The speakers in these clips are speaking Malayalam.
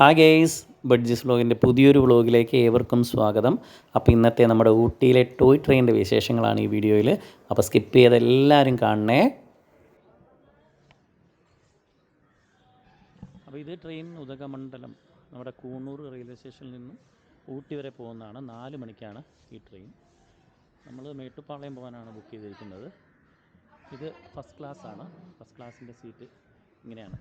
ഹായ് ഗേയ്സ് ബഡ്ജിസ് വ്ളോഗിന്റെ പുതിയൊരു വ്ളോഗിലേക്ക് ഏവർക്കും സ്വാഗതം. അപ്പോൾ ഇന്നത്തെ നമ്മുടെ ഊട്ടിയിലെ ടോയ് ട്രെയിനിന്റെ വിശേഷങ്ങളാണ് ഈ വീഡിയോയിൽ. അപ്പോൾ സ്കിപ്പ് ചെയ്ത് എല്ലാവരും കാണണേ. അപ്പോൾ ഇത് ട്രെയിൻ ഉദകമണ്ഡലം നമ്മുടെ കൂണൂർ റെയിൽവേ സ്റ്റേഷനിൽ നിന്നും ഊട്ടി വരെ പോകുന്നതാണ്. നാല് മണിക്കാണ് ഈ ട്രെയിൻ. നമ്മൾ മേട്ടുപ്പാളയം പോകാനാണ് ബുക്ക് ചെയ്തിരിക്കുന്നത്. ഇത് ഫസ്റ്റ് ക്ലാസ് ആണ് ഫസ്റ്റ് ക്ലാസ്സിന്റെ സീറ്റ് ഇങ്ങനെയാണ്.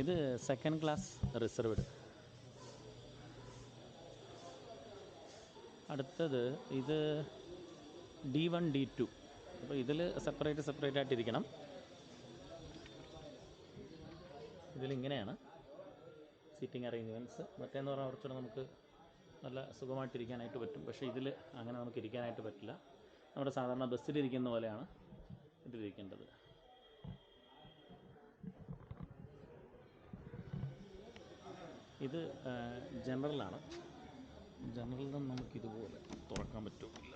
ഇത് സെക്കൻഡ് ക്ലാസ് റിസർവ്ഡ് അടുത്തത് ഇത് ഡി വൺ ഡി ടു അപ്പോൾ ഇതിൽ സെപ്പറേറ്റ് സെപ്പറേറ്റ് ആയിട്ടിരിക്കണം. ഇതിലിങ്ങനെയാണ് സീറ്റിംഗ് അറേഞ്ച്മെന്റ്സ് മറ്റേന്ന് പറഞ്ഞാൽ കുറച്ചുകൂടെ നമുക്ക് നല്ല സുഖമായിട്ടിരിക്കാനായിട്ട് പറ്റും. പക്ഷേ ഇതിൽ അങ്ങനെ നമുക്ക് ഇരിക്കാനായിട്ട് പറ്റില്ല. നമ്മുടെ സാധാരണ ബസ്സിലിരിക്കുന്ന പോലെയാണ് ഇതിലിരിക്കേണ്ടത്. ഇത് ജനറലാണ്. ജനറലിൽ നമുക്ക് ഇതുപോലെ തുറക്കാൻ പറ്റില്ല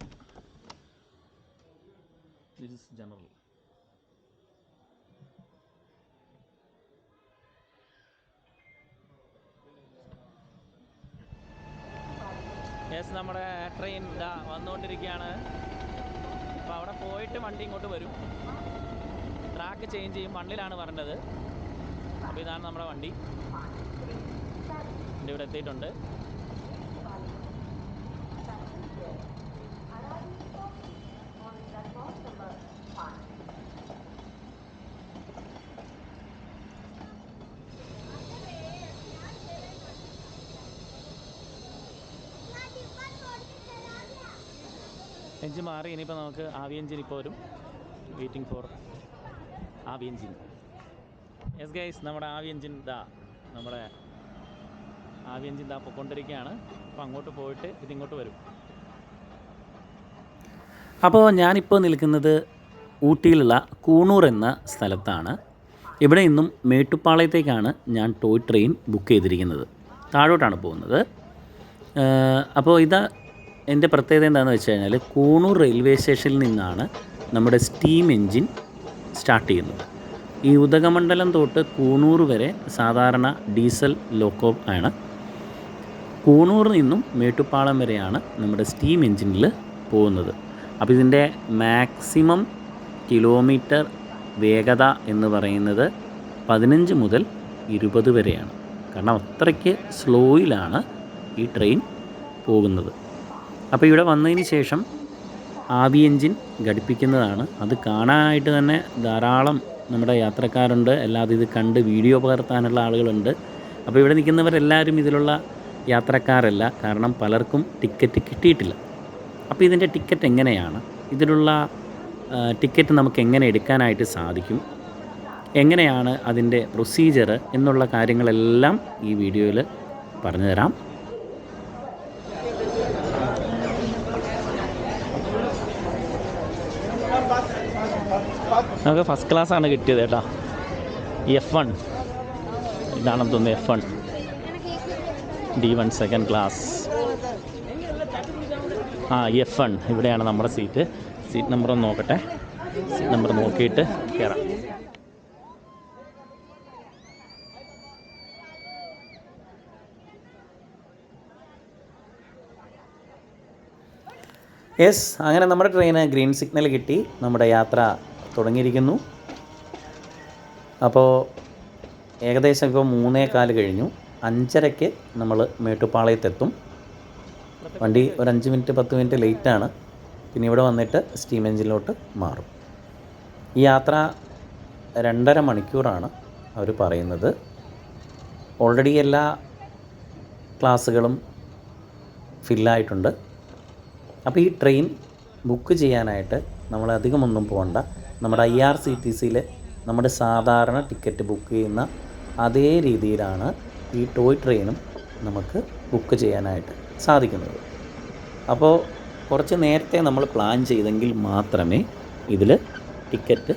ദിസ് ഇസ് ജനറൽ യെസ് നമ്മുടെ ട്രെയിൻ ഇതാ വന്നുകൊണ്ടിരിക്കുകയാണ്. അപ്പോൾ അവിടെ പോയിട്ട് വണ്ടി ഇങ്ങോട്ട് വരും. ട്രാക്ക് ചേഞ്ച് ചെയ്യും. മണ്ണിലാണ് പറഞ്ഞത് അപ്പോൾ ഇതാണ് നമ്മുടെ വണ്ടി. ഇവിടെ എത്തിയിട്ടുണ്ട്. എഞ്ചിൻ മാറി ഇനിയിപ്പോൾ നമുക്ക് ആവി എഞ്ചിൻ ഇപ്പോൾ വരും. വെയിറ്റിംഗ് ഫോർ ആവി എഞ്ചിൻ. എസ് ഗൈസ് നമ്മുടെ ആവി എഞ്ചിൻ ഇതാ നമ്മുടെ ആവി എഞ്ചിൻ ഇതാ പൊയ്ക്കൊണ്ടിരിക്കുകയാണ് അപ്പോൾ അങ്ങോട്ട് പോയിട്ട് ഇതിങ്ങോട്ട് വരും. അപ്പോൾ ഞാനിപ്പോൾ നിൽക്കുന്നത് ഊട്ടിയിലുള്ള കൂണൂർ എന്ന സ്ഥലത്താണ്. ഇവിടെ നിന്നും മേട്ടുപ്പാളയത്തേക്കാണ് ഞാൻ ടോയ് ട്രെയിൻ ബുക്ക് ചെയ്തിരിക്കുന്നത്. താഴോട്ടാണ് പോകുന്നത്. അപ്പോൾ ഇത് എന്റെ പ്രത്യേകത എന്താണെന്ന് വെച്ച് കഴിഞ്ഞാൽ കൂണൂർ റെയിൽവേ സ്റ്റേഷനിൽ നിന്നാണ് നമ്മുടെ സ്റ്റീം എൻജിൻ സ്റ്റാർട്ട് ചെയ്യുന്നത്. ഈ ഉദകമണ്ഡലം തൊട്ട് കൂണൂർ വരെ സാധാരണ ഡീസൽ ലോക്കോ ആണ്. കൂണൂറിൽ നിന്നും മേട്ടുപ്പാളം വരെയാണ് നമ്മുടെ സ്റ്റീം എൻജിനിൽ പോകുന്നത്. അപ്പോൾ ഇതിന്റെ മാക്സിമം കിലോമീറ്റർ വേഗത എന്ന് പറയുന്നത് പതിനഞ്ച് മുതൽ ഇരുപത് വരെയാണ്. കാരണം അത്രയ്ക്ക് സ്ലോയിലാണ് ഈ ട്രെയിൻ പോകുന്നത്. അപ്പോൾ ഇവിടെ വന്നതിന് ശേഷം ആവി എൻജിൻ ഘടിപ്പിക്കുന്നതാണ്. അത് കാണാനായിട്ട് തന്നെ ധാരാളം നമ്മുടെ യാത്രക്കാരുണ്ട്. അല്ലാതെ ഇത് കണ്ട് വീഡിയോ പകർത്താനുള്ള ആളുകളുണ്ട്. അപ്പോൾ ഇവിടെ നിൽക്കുന്നവരെല്ലാവരും ഇതിലുള്ള യാത്രക്കാരല്ല. കാരണം പലർക്കും ടിക്കറ്റ് കിട്ടിയിട്ടില്ല. അപ്പോൾ ഇതിന്റെ ടിക്കറ്റ് എങ്ങനെയാണ്? ഇതിലുള്ള ടിക്കറ്റ് നമുക്ക് എങ്ങനെ എടുക്കാനായിട്ട് സാധിക്കും? എങ്ങനെയാണ് അതിന്റെ പ്രൊസീജിയർ എന്നുള്ള കാര്യങ്ങളെല്ലാം ഈ വീഡിയോയിൽ പറഞ്ഞു തരാം നമുക്ക് ഫസ്റ്റ് ക്ലാസ് ആണ് കിട്ടിയത് കേട്ടോ. എഫ് വൺ ഇതാണെന്ന് തോന്നുന്നു F one D one second class ആ എഫ് വൺ ഇവിടെയാണ് നമ്മുടെ സീറ്റ് സീറ്റ് നമ്പർ ഒന്ന് നോക്കട്ടെ. സീറ്റ് നമ്പർ നോക്കിയിട്ട് കയറാം യെസ് അങ്ങനെ നമ്മുടെ ട്രെയിന് ഗ്രീൻ സിഗ്നൽ കിട്ടി. നമ്മുടെ യാത്ര തുടങ്ങിയിരിക്കുന്നു. അപ്പോൾ ഏകദേശം ഇപ്പോൾ മൂന്നേ കാൽ കഴിഞ്ഞു. അഞ്ചരയ്ക്ക് നമ്മൾ മേട്ടുപ്പാളയത്തെത്തും. വണ്ടി ഒരു അഞ്ച് മിനിറ്റ് പത്ത് മിനിറ്റ് ലേറ്റാണ്. പിന്നെ ഇവിടെ വന്നിട്ട് സ്റ്റീം എഞ്ചിനിലോട്ട് മാറും. ഈ യാത്ര രണ്ടര മണിക്കൂറാണ് അവർ പറയുന്നത്. ഓൾറെഡി എല്ലാ ക്ലാസ്സുകളും ഫില്ലായിട്ടുണ്ട്. അപ്പോൾ ഈ ട്രെയിൻ ബുക്ക് ചെയ്യാനായിട്ട് നമ്മൾ അധികമൊന്നും പോകണ്ട നമ്മുടെ ഐ ആർ സി ടി സിയിൽ നമ്മുടെ സാധാരണ ടിക്കറ്റ് ബുക്ക് ചെയ്യുന്ന അതേ രീതിയിലാണ് ഈ ടോയ് ട്രെയിനും നമുക്ക് ബുക്ക് ചെയ്യാനായിട്ട് സാധിക്കുന്നത്. അപ്പോൾ കുറച്ച് നേരത്തെ നമ്മൾ പ്ലാൻ ചെയ്തെങ്കിൽ മാത്രമേ ഇതിൽ ടിക്കറ്റ്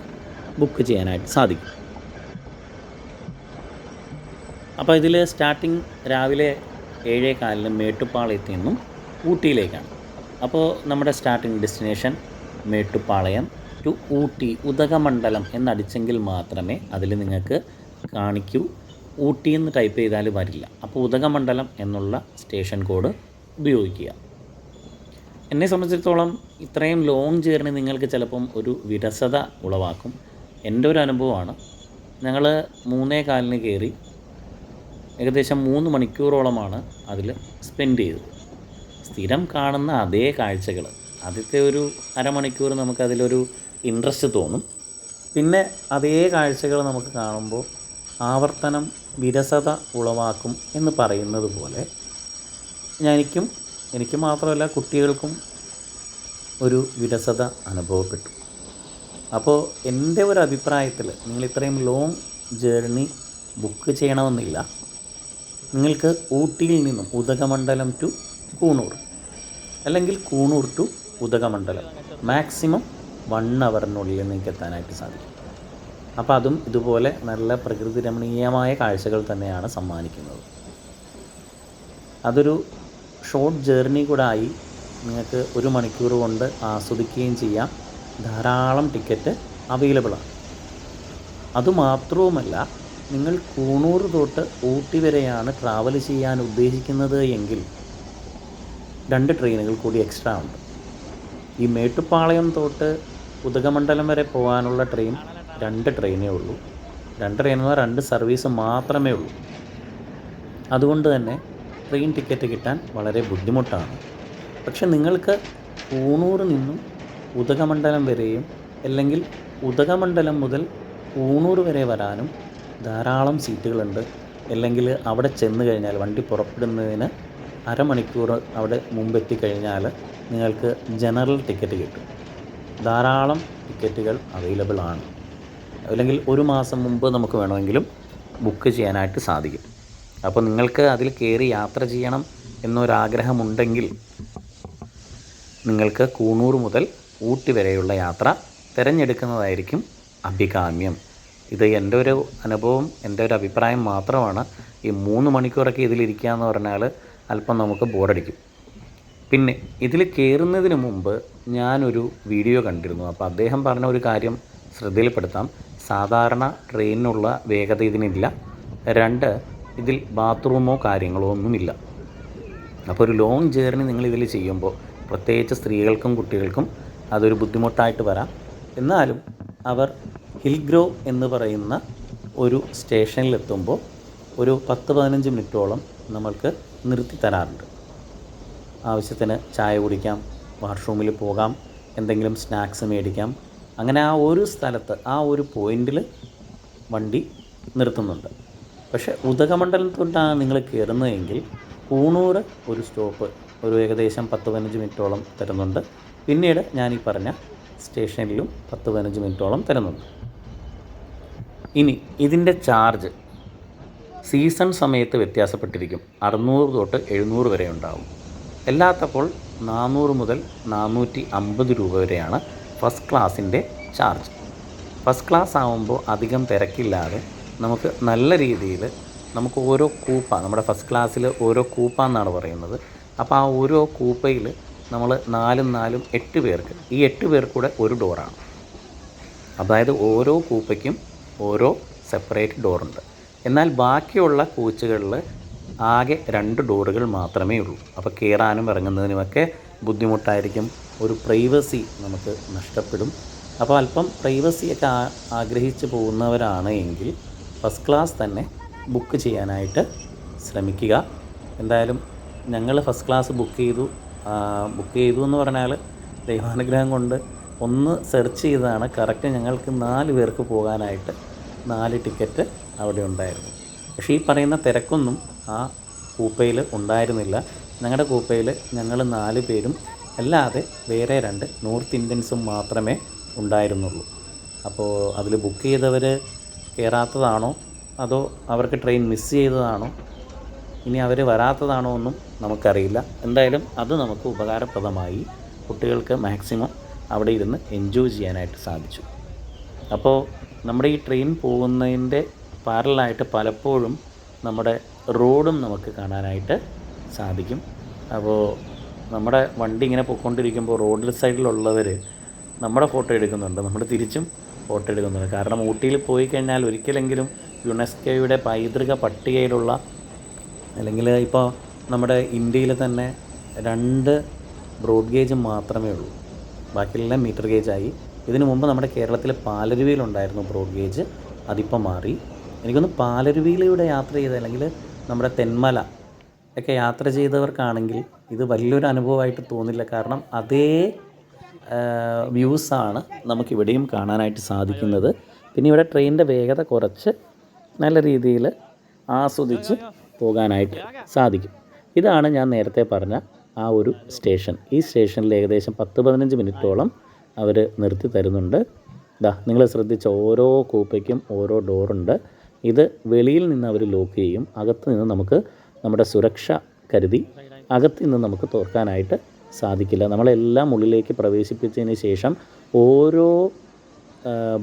ബുക്ക് ചെയ്യാനായിട്ട് സാധിക്കൂ. അപ്പോൾ ഇതിൽ സ്റ്റാർട്ടിങ് രാവിലെ ഏഴേ കാലിന് മേട്ടുപ്പാളയത്തിൽ നിന്നും ഊട്ടിയിലേക്കാണ്. അപ്പോൾ നമ്മുടെ starting destination Mettupalayam to Ooty Udhagamandalam എന്നടിച്ചെങ്കിൽ മാത്രമേ അതിൽ നിങ്ങൾക്ക് കാണിക്കൂ ഊട്ടി എന്ന് ടൈപ്പ് ചെയ്താൽ വരില്ല. അപ്പോൾ ഉദകമണ്ഡലം എന്നുള്ള സ്റ്റേഷൻ കോഡ് ഉപയോഗിക്കുക. എന്നെ സംബന്ധിച്ചിടത്തോളം ഇത്രയും ലോങ് ജേർണി നിങ്ങൾക്ക് ചിലപ്പം ഒരു വിരസത ഉളവാക്കും. എന്റെ ഒരു അനുഭവമാണ്. ഞങ്ങൾ മൂന്നേ കാലിന് കയറി ഏകദേശം മൂന്ന് മണിക്കൂറോളമാണ് അതിൽ സ്പെൻഡ് ചെയ്തത്. സ്ഥിരം കാണുന്ന അതേ കാഴ്ചകൾ ആദ്യത്തെ ഒരു അരമണിക്കൂർ നമുക്കതിലൊരു ഇൻട്രസ്റ്റ് തോന്നും. പിന്നെ അതേ കാഴ്ചകൾ നമുക്ക് കാണുമ്പോൾ ആവർത്തനം വിരസത ഉളവാക്കും എന്ന് പറയുന്നത് പോലെ എനിക്കും എനിക്ക് മാത്രമല്ല കുട്ടികൾക്കും ഒരു വിരസത അനുഭവപ്പെട്ടു. അപ്പോൾ എന്റെ ഒരു അഭിപ്രായത്തിൽ നിങ്ങൾ ഇത്രയും ലോങ് ജേർണി ബുക്ക് ചെയ്യണമെന്നില്ല. നിങ്ങൾക്ക് ഊട്ടിയിൽ നിന്നും ഉദകമണ്ഡലം ടു കൂണൂർ അല്ലെങ്കിൽ Coonoor to Udhagamandalam. Maximum one അവറിനുള്ളിൽ നിങ്ങൾക്ക് എത്താനായിട്ട് സാധിക്കും. അപ്പോൾ അതും ഇതുപോലെ നല്ല പ്രകൃതി രമണീയമായ കാഴ്ചകൾ തന്നെയാണ് സമ്മാനിക്കുന്നത്. അതൊരു ഷോർട്ട് ജേർണി കൂടെ ആയി നിങ്ങൾക്ക് ഒരു മണിക്കൂർ കൊണ്ട് ആസ്വദിക്കുകയും ചെയ്യാം. ധാരാളം ടിക്കറ്റ് അവൈലബിളാണ് അതുമാത്രവുമല്ല നിങ്ങൾ കൂണൂർ തൊട്ട് ഊട്ടി വരെയാണ് ട്രാവൽ ചെയ്യാൻ ഉദ്ദേശിക്കുന്നത് എങ്കിൽ രണ്ട് ട്രെയിനുകൾ കൂടി എക്സ്ട്രാ ഉണ്ട്. ഈ മേട്ടുപ്പാളയം തൊട്ട് ഉദകമണ്ഡലം വരെ പോകാനുള്ള ട്രെയിൻ രണ്ട് ട്രെയിനേ ഉള്ളൂ. രണ്ട് ട്രെയിൻ എന്ന് പറഞ്ഞാൽ രണ്ട് സർവീസ് മാത്രമേ ഉള്ളൂ. അതുകൊണ്ട് തന്നെ ട്രെയിൻ ടിക്കറ്റ് കിട്ടാൻ വളരെ ബുദ്ധിമുട്ടാണ്. പക്ഷെ നിങ്ങൾക്ക് കൂണൂർ നിന്നും ഉദകമണ്ഡലം വരെയും അല്ലെങ്കിൽ ഉദകമണ്ഡലം മുതൽ കൂണൂർ വരെ വരാനും ധാരാളം സീറ്റുകളുണ്ട്. അല്ലെങ്കിൽ അവിടെ ചെന്ന് കഴിഞ്ഞാൽ വണ്ടി പുറപ്പെടുന്നതിന് അരമണിക്കൂർ അവിടെ മുമ്പ് എത്തിക്കഴിഞ്ഞാൽ നിങ്ങൾക്ക് ജനറൽ ടിക്കറ്റ് കിട്ടും. ധാരാളം ടിക്കറ്റുകൾ അവൈലബിൾ ആണ്. അല്ലെങ്കിൽ ഒരു മാസം മുമ്പ് നമുക്ക് വേണമെങ്കിലും ബുക്ക് ചെയ്യാനായിട്ട് സാധിക്കും. അപ്പോൾ നിങ്ങൾക്ക് അതിൽ കയറി യാത്ര ചെയ്യണം എന്നൊരാഗ്രഹമുണ്ടെങ്കിൽ നിങ്ങൾക്ക് കൂണൂർ മുതൽ ഊട്ടി വരെയുള്ള യാത്ര തിരഞ്ഞെടുക്കുന്നതായിരിക്കും അഭികാമ്യം. ഇത് എന്റെ ഒരു അനുഭവം എന്റെ ഒരു അഭിപ്രായം മാത്രമാണ്. ഈ മൂന്ന് മണിക്കൂറൊക്കെ ഇതിലിരിക്കുക എന്ന് പറഞ്ഞാൽ അല്പം നമുക്ക് ബോറടിക്കും. പിന്നെ ഇതിൽ കയറുന്നതിന് മുമ്പ് ഞാനൊരു വീഡിയോ കണ്ടിരുന്നു. അപ്പോൾ അദ്ദേഹം പറഞ്ഞ ഒരു കാര്യം ശ്രദ്ധയിൽപ്പെടുത്താം. സാധാരണ ട്രെയിനിനുള്ള വേഗത ഇതിനില്ല. രണ്ട് ഇതിൽ ബാത്റൂമോ കാര്യങ്ങളോ ഒന്നുമില്ല. അപ്പോൾ ഒരു ലോങ് ജേർണി നിങ്ങൾ ഇതിൽ ചെയ്യുമ്പോൾ പ്രത്യേകിച്ച് സ്ത്രീകൾക്കും കുട്ടികൾക്കും അതൊരു ബുദ്ധിമുട്ടായിട്ട് വരാം. എന്നാലും അവർ ഹിൽഗ്രോ എന്ന് പറയുന്ന ഒരു സ്റ്റേഷനിലെത്തുമ്പോൾ ഒരു പത്ത് പതിനഞ്ച് മിനിറ്റോളം നമ്മൾക്ക് നിർത്തി തരാറുണ്ട്. ആവശ്യത്തിന് ചായ കുടിക്കാം വാഷ്റൂമിൽ പോകാം എന്തെങ്കിലും സ്നാക്സ് മേടിക്കാം അങ്ങനെ ആ ഒരു സ്ഥലത്ത് ആ ഒരു പോയിന്റിൽ വണ്ടി നിർത്തുന്നുണ്ട്. പക്ഷേ ഉദകമണ്ഡലത്തോട്ടാണ് നിങ്ങൾ കയറുന്നതെങ്കിൽ കൂണൂർ ഒരു സ്റ്റോപ്പ് ഒരു ഏകദേശം പത്ത് പതിനഞ്ച് മിനിറ്റോളം തരുന്നുണ്ട്. പിന്നീട് ഞാൻ ഈ പറഞ്ഞ സ്റ്റേഷനിലും പത്ത് പതിനഞ്ച് മിനിറ്റോളം തരുന്നുണ്ട്. ഇനി ഇതിന്റെ ചാർജ് സീസൺ സമയത്ത് വ്യത്യാസപ്പെട്ടിരിക്കും. അറുന്നൂറ് തൊട്ട് എഴുന്നൂറ് വരെ ഉണ്ടാവും. അല്ലാത്തപ്പോൾ നാനൂറ് മുതൽ നാനൂറ്റി അമ്പത് രൂപ വരെയാണ് ഫസ്റ്റ് ക്ലാസ്സിന്റെ ചാർജ്. ഫസ്റ്റ് ക്ലാസ് ആകുമ്പോൾ അധികം തിരക്കില്ലാതെ നമുക്ക് നല്ല രീതിയിൽ നമുക്ക് ഓരോ കൂപ്പ നമ്മുടെ ഫസ്റ്റ് ക്ലാസ്സിൽ ഓരോ കൂപ്പ എന്നാണ് പറയുന്നത്. അപ്പോൾ ആ ഓരോ കൂപ്പയിൽ നമ്മൾ നാലും നാലും എട്ട് പേർക്ക് ഈ എട്ട് പേർക്കൂടെ ഒരു ഡോറാണ്. അതായത് ഓരോ കൂപ്പയ്ക്കും ഓരോ സെപ്പറേറ്റ് ഡോറുണ്ട്. എന്നാൽ ബാക്കിയുള്ള കോച്ചുകളിൽ ആകെ രണ്ട് ഡോറുകൾ മാത്രമേ ഉള്ളൂ. അപ്പോൾ കയറാനും ഇറങ്ങുന്നതിനുമൊക്കെ ബുദ്ധിമുട്ടായിരിക്കും. ഒരു പ്രൈവസി നമുക്ക് നഷ്ടപ്പെടും. അപ്പോൾ അല്പം പ്രൈവസിയൊക്കെ ആഗ്രഹിച്ചു പോകുന്നവരാണ് എങ്കിൽ ഫസ്റ്റ് ക്ലാസ് തന്നെ ബുക്ക് ചെയ്യാനായിട്ട് ശ്രമിക്കുക. എന്തായാലും ഞങ്ങൾ ഫസ്റ്റ് ക്ലാസ് ബുക്ക് ചെയ്തു. ബുക്ക് ചെയ്തു എന്ന് പറഞ്ഞാൽ ദൈവാനുഗ്രഹം കൊണ്ട് ഒന്ന് സെർച്ച് ചെയ്തതാണ്. കറക്റ്റ് ഞങ്ങൾക്ക് നാല് പേർക്ക് പോകാനായിട്ട് നാല് ടിക്കറ്റ് അവിടെ ഉണ്ടായിരുന്നു. പക്ഷേ ഈ പറയുന്ന തിരക്കൊന്നും ആ കൂപ്പയിൽ ഉണ്ടായിരുന്നില്ല. ഞങ്ങളുടെ കൂപ്പയിൽ ഞങ്ങൾ നാല് പേരും അല്ലാതെ വേറെ രണ്ട് നോർത്ത് ഇന്ത്യൻസും മാത്രമേ ഉണ്ടായിരുന്നുള്ളൂ. അപ്പോൾ അതിൽ ബുക്ക് ചെയ്തവർ കയറാത്തതാണോ അതോ അവർക്ക് ട്രെയിൻ മിസ് ചെയ്തതാണോ? ഇനി അവർ വരാത്തതാണോ ഒന്നും നമുക്കറിയില്ല. എന്തായാലും അത് നമുക്ക് ഉപകാരപ്രദമായി കുട്ടികൾക്ക് മാക്സിമം അവിടെ ഇരുന്ന് എൻജോയ് ചെയ്യാനായിട്ട് സാധിച്ചു. അപ്പോൾ നമ്മുടെ ഈ ട്രെയിൻ പോകുന്നതിന്റെ പാരലായിട്ട് പലപ്പോഴും നമ്മുടെ റോഡും നമുക്ക് കാണാനായിട്ട് സാധിക്കും. അപ്പോൾ നമ്മുടെ വണ്ടി ഇങ്ങനെ പൊയ്ക്കൊണ്ടിരിക്കുമ്പോൾ റോഡിൽ സൈഡിലുള്ളവർ നമ്മുടെ ഫോട്ടോ എടുക്കുന്നുണ്ട്. നമ്മൾ തിരിച്ചും ഫോട്ടോ എടുക്കുന്നുണ്ട്. കാരണം ഊട്ടിയിൽ പോയി കഴിഞ്ഞാൽ ഒരിക്കലെങ്കിലും യുനെസ്കോയുടെ പൈതൃക പട്ടികയിലുള്ള അല്ലെങ്കിൽ ഇപ്പോൾ നമ്മുടെ ഇന്ത്യയിൽ തന്നെ രണ്ട് ബ്രോഡ് ഗേജ് മാത്രമേ ഉള്ളൂ. ബാക്കിയെല്ലാം മീറ്റർ ഗേജായി. ഇതിനു മുമ്പ് നമ്മുടെ കേരളത്തിൽ പാലരുവിയിലുണ്ടായിരുന്നു ബ്രോഡ് ഗേജ്. അതിപ്പോൾ മാറി. എനിക്കൊന്ന് പാലരുവിയിലൂടെ യാത്ര ചെയ്ത് അല്ലെങ്കിൽ നമ്മുടെ തെന്മല ഒക്കെ യാത്ര ചെയ്തവർക്കാണെങ്കിൽ ഇത് വലിയൊരു അനുഭവമായിട്ട് തോന്നില്ല. കാരണം അതേ വ്യൂസാണ് നമുക്കിവിടെയും കാണാനായിട്ട് സാധിക്കുന്നത്. പിന്നെ ഇവിടെ ട്രെയിനിന്റെ വേഗത കുറച്ച് നല്ല രീതിയിൽ ആസ്വദിച്ച് പോകാനായിട്ട് സാധിക്കും. ഇതാണ് ഞാൻ നേരത്തെ പറഞ്ഞ ആ ഒരു സ്റ്റേഷൻ. ഈ സ്റ്റേഷനിൽ ഏകദേശം പത്ത് പതിനഞ്ച് മിനിറ്റോളം അവർ നിർത്തി തരുന്നുണ്ട്. ഇതാ നിങ്ങൾ ശ്രദ്ധിച്ച ഓരോ കൂപ്പയ്ക്കും ഓരോ ഡോറുണ്ട്. ഇത് വെളിയിൽ നിന്ന് അവർ ലോക്ക് ചെയ്യും. അകത്ത് നിന്ന് നമുക്ക് നമ്മുടെ സുരക്ഷ കരുതി അകത്ത് നിന്ന് നമുക്ക് തോർക്കാനായിട്ട് സാധിക്കില്ല. നമ്മളെല്ലാം ഉള്ളിലേക്ക് പ്രവേശിപ്പിച്ചതിന് ശേഷം ഓരോ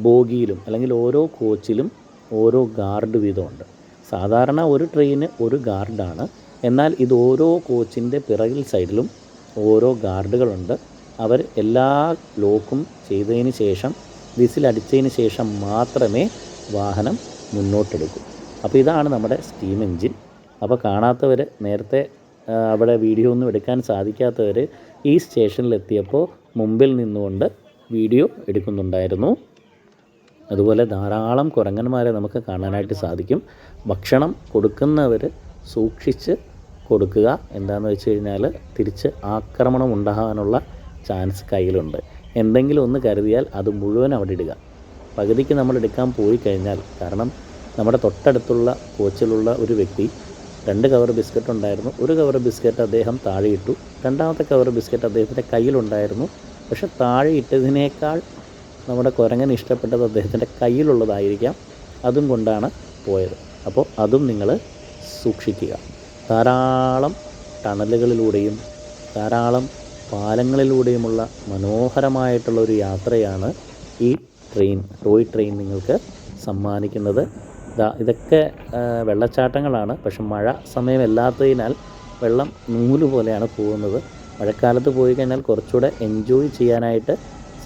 ബോഗിയിലും അല്ലെങ്കിൽ ഓരോ കോച്ചിലും ഓരോ ഗാർഡ് വീതമുണ്ട്. സാധാരണ ഒരു ട്രെയിന് ഒരു ഗാർഡാണ്. എന്നാൽ ഇത് ഓരോ കോച്ചിന്റെ പിറകിൽ സൈഡിലും ഓരോ ഗാർഡുകളുണ്ട്. അവർ എല്ലാ ലോക്കും ചെയ്തതിന് ശേഷം വിസിലടിച്ചതിന് ശേഷം മാത്രമേ വാഹനം മുന്നോട്ടെടുക്കൂ. അപ്പോൾ ഇതാണ് നമ്മുടെ സ്റ്റീം എൻജിൻ. അപ്പോൾ കാണാത്തവർ നേരത്തെ അവിടെ വീഡിയോ ഒന്നും എടുക്കാൻ സാധിക്കാത്തവർ ഈ സ്റ്റേഷനിലെത്തിയപ്പോൾ മുമ്പിൽ നിന്നുകൊണ്ട് വീഡിയോ എടുക്കുന്നുണ്ടായിരുന്നു. അതുപോലെ ധാരാളം കുരങ്ങന്മാരെ നമുക്ക് കാണാനായിട്ട് സാധിക്കും. ഭക്ഷണം കൊടുക്കുന്നവർ സൂക്ഷിച്ച് കൊടുക്കുക. എന്താണെന്ന് വെച്ച് കഴിഞ്ഞാൽ തിരിച്ച് ആക്രമണം ഉണ്ടാകാനുള്ള ചാൻസ് കയ്യിലുണ്ട്. എന്തെങ്കിലും ഒന്ന് കരുതിയാൽ അത് മുഴുവൻ അവിടെ ഇടുക. പകുതിക്ക് നമ്മൾ എടുക്കാൻ പോയി കഴിഞ്ഞാൽ കാരണം നമ്മുടെ തൊട്ടടുത്തുള്ള കോച്ചിലുള്ള ഒരു വ്യക്തി രണ്ട് കവർ ബിസ്ക്കറ്റ് ഉണ്ടായിരുന്നു. ഒരു കവർ ബിസ്ക്കറ്റ് അദ്ദേഹം താഴെയിട്ടു. രണ്ടാമത്തെ കവർ ബിസ്ക്കറ്റ് അദ്ദേഹത്തിന്റെ കയ്യിലുണ്ടായിരുന്നു. പക്ഷെ താഴെ ഇട്ടതിനേക്കാൾ നമ്മുടെ കുരങ്ങൻ ഇഷ്ടപ്പെട്ടത് അദ്ദേഹത്തിന്റെ കയ്യിലുള്ളതായിരിക്കാം. അതും കൊണ്ടാണ് പോയത്. അപ്പോൾ അതും നിങ്ങൾ സൂക്ഷിക്കുക. ധാരാളം ടണലുകളിലൂടെയും ധാരാളം പാലങ്ങളിലൂടെയുമുള്ള മനോഹരമായിട്ടുള്ള ഒരു യാത്രയാണ് ഈ ട്രെയിൻ ടോയ് ട്രെയിൻ നിങ്ങൾക്ക് സമ്മാനിക്കുന്നത്. ഇതാ ഇതൊക്കെ വെള്ളച്ചാട്ടങ്ങളാണ്. പക്ഷെ മഴ സമയമല്ലാത്തതിനാൽ വെള്ളം നൂൽ പോലെയാണ് പോകുന്നത്. മഴക്കാലത്ത് പോയി കഴിഞ്ഞാൽ കുറച്ചുകൂടെ എൻജോയ് ചെയ്യാനായിട്ട്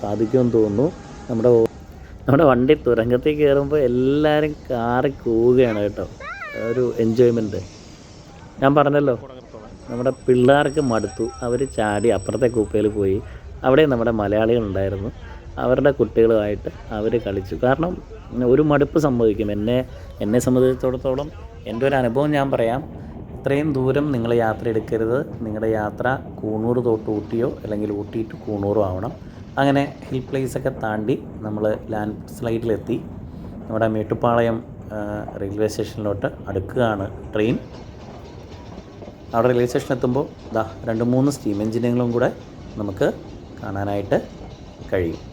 സാധിക്കുമെന്ന് തോന്നുന്നു. നമ്മുടെ നമ്മുടെ വണ്ടി തുരങ്കത്തിൽ കയറുമ്പോൾ എല്ലാവരും കാറി കൂവുകയാണ് കേട്ടോ. ഒരു എൻജോയ്മെന്റ് ഞാൻ പറഞ്ഞല്ലോ നമ്മുടെ പിള്ളേർക്ക് മടുത്തു. അവർ ചാടി അപ്പുറത്തെ കൂപ്പയിൽ പോയി. അവിടെ നമ്മുടെ മലയാളികളുണ്ടായിരുന്നു അവരുടെ കുട്ടികളുമായിട്ട് അവർ കളിച്ചു. കാരണം ഒരു മടുപ്പ് സംഭവിക്കും. എന്നെ എന്നെ സംബന്ധിച്ചിടത്തോളം എന്റെ ഒരു അനുഭവം ഞാൻ പറയാം. ഇത്രയും ദൂരം നിങ്ങൾ യാത്ര എടുക്കരുത്. നിങ്ങളുടെ യാത്ര കൂണൂർ തൊട്ട് ഊട്ടിയോ അല്ലെങ്കിൽ ഊട്ടി ടു കൂണൂറോ ആവണം. അങ്ങനെ ഹിൽ പ്ലേസ് ഒക്കെ താണ്ടി നമ്മൾ ലാൻഡ് സ്ലൈഡിലെത്തി. നമ്മുടെ മേട്ടുപ്പാളയം റെയിൽവേ സ്റ്റേഷനിലോട്ട് അടുക്കുകയാണ് ട്രെയിൻ. അവിടെ റെയിൽവേ സ്റ്റേഷൻ എത്തുമ്പോൾ ദാ രണ്ട് മൂന്ന് സ്റ്റീം എഞ്ചിനുകളും കൂടെ നമുക്ക് കാണാനായിട്ട് കഴിയും.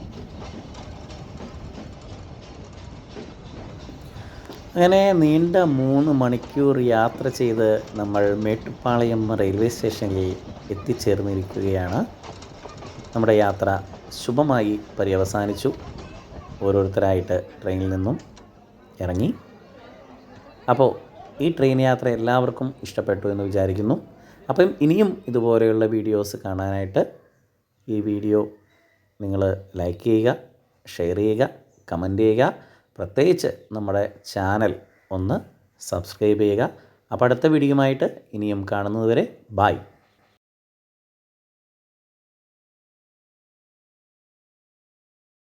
അങ്ങനെ നീണ്ട മൂന്ന് മണിക്കൂർ യാത്ര ചെയ്ത് നമ്മൾ മേട്ടുപ്പാളയം റെയിൽവേ സ്റ്റേഷനിൽ എത്തിച്ചേർന്നിരിക്കുകയാണ്. നമ്മുടെ യാത്ര ശുഭമായി പര്യവസാനിച്ചു. ഓരോരുത്തരായിട്ട് ട്രെയിനിൽ നിന്നും ഇറങ്ങി. അപ്പോൾ ഈ ട്രെയിൻ യാത്ര എല്ലാവർക്കും ഇഷ്ടപ്പെട്ടു എന്ന് വിചാരിക്കുന്നു. അപ്പം ഇനിയും ഇതുപോലെയുള്ള വീഡിയോസ് കാണാനായിട്ട് ഈ വീഡിയോ നിങ്ങൾ ലൈക്ക് ചെയ്യുക ഷെയർ ചെയ്യുക കമന്റ് ചെയ്യുക. പ്രത്യേകിച്ച് നമ്മുടെ ചാനൽ ഒന്ന് സബ്സ്ക്രൈബ് ചെയ്യുക. അപ്പോൾ അടുത്ത വീഡിയോയുമായിട്ട് ഇനിയും കാണുന്നതുവരെ ബായ്